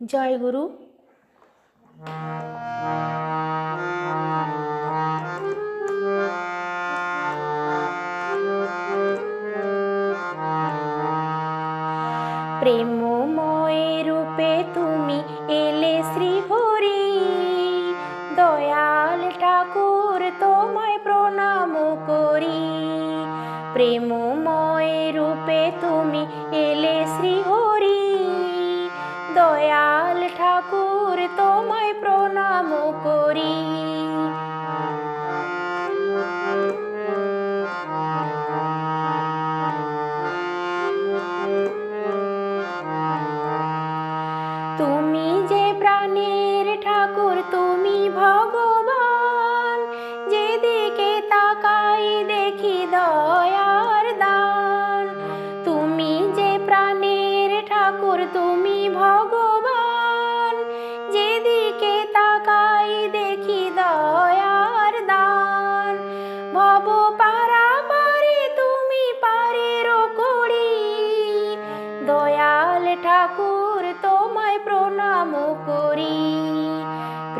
জয় গুরু। প্রেমময় রূপে তুমি এলে শ্রীহরি, দয়াল ঠাকুর তোমায় প্রণাম করি। প্রেমময় রূপে তুমি এলে শ্রীহরি তুমি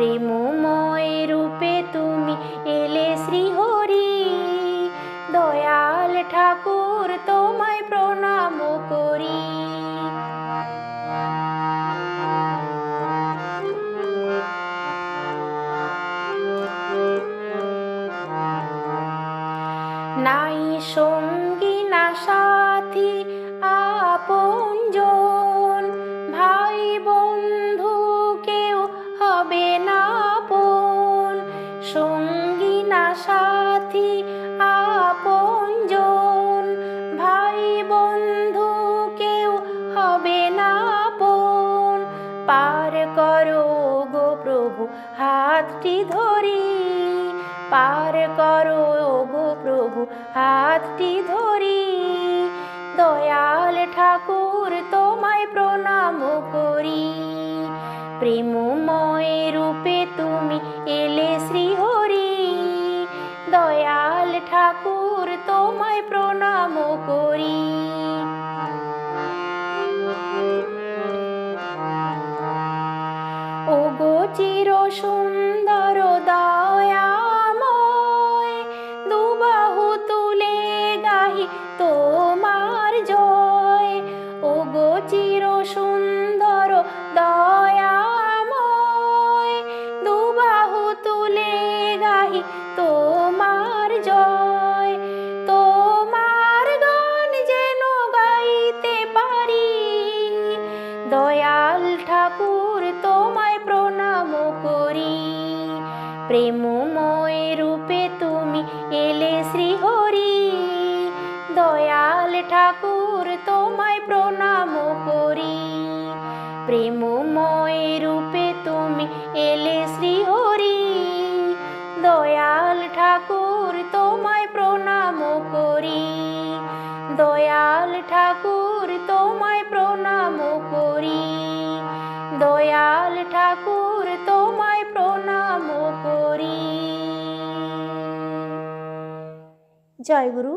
প্রেমময় রূপে তুমি এলে শ্রীহরি। দয়াল ঠাকুর তোমায় প্রণাম করি। নাই সঙ্গী সাথী ভাই বন্ধু কেউ হবে না আপন। পার করো গো প্রভু, হাতটি ধরি। পার করো গো প্রভু, হাতটি ধরি। দয়াল ঠাকুর, তোমায় প্রণাম করি। প্রেমময় রূপে তুমি এলে শ্রীহরি চির সুন্দর দয়াল ঠাকুর তোমায় প্রণাম করি। প্রেমময় রূপে তুমি এলে শ্রীহরি। দয়াল ঠাকুর তোমায় প্রণাম করি। প্রেমময় রূপে তুমি এলে শ্রীহরি। দয়াল ঠাকুর তোমায় প্রণাম করি। দয়াল ঠাকুর তোমায় প্রণাম দয়াল ঠাকুর তোমায় প্রণাম করি। জয় গুরু।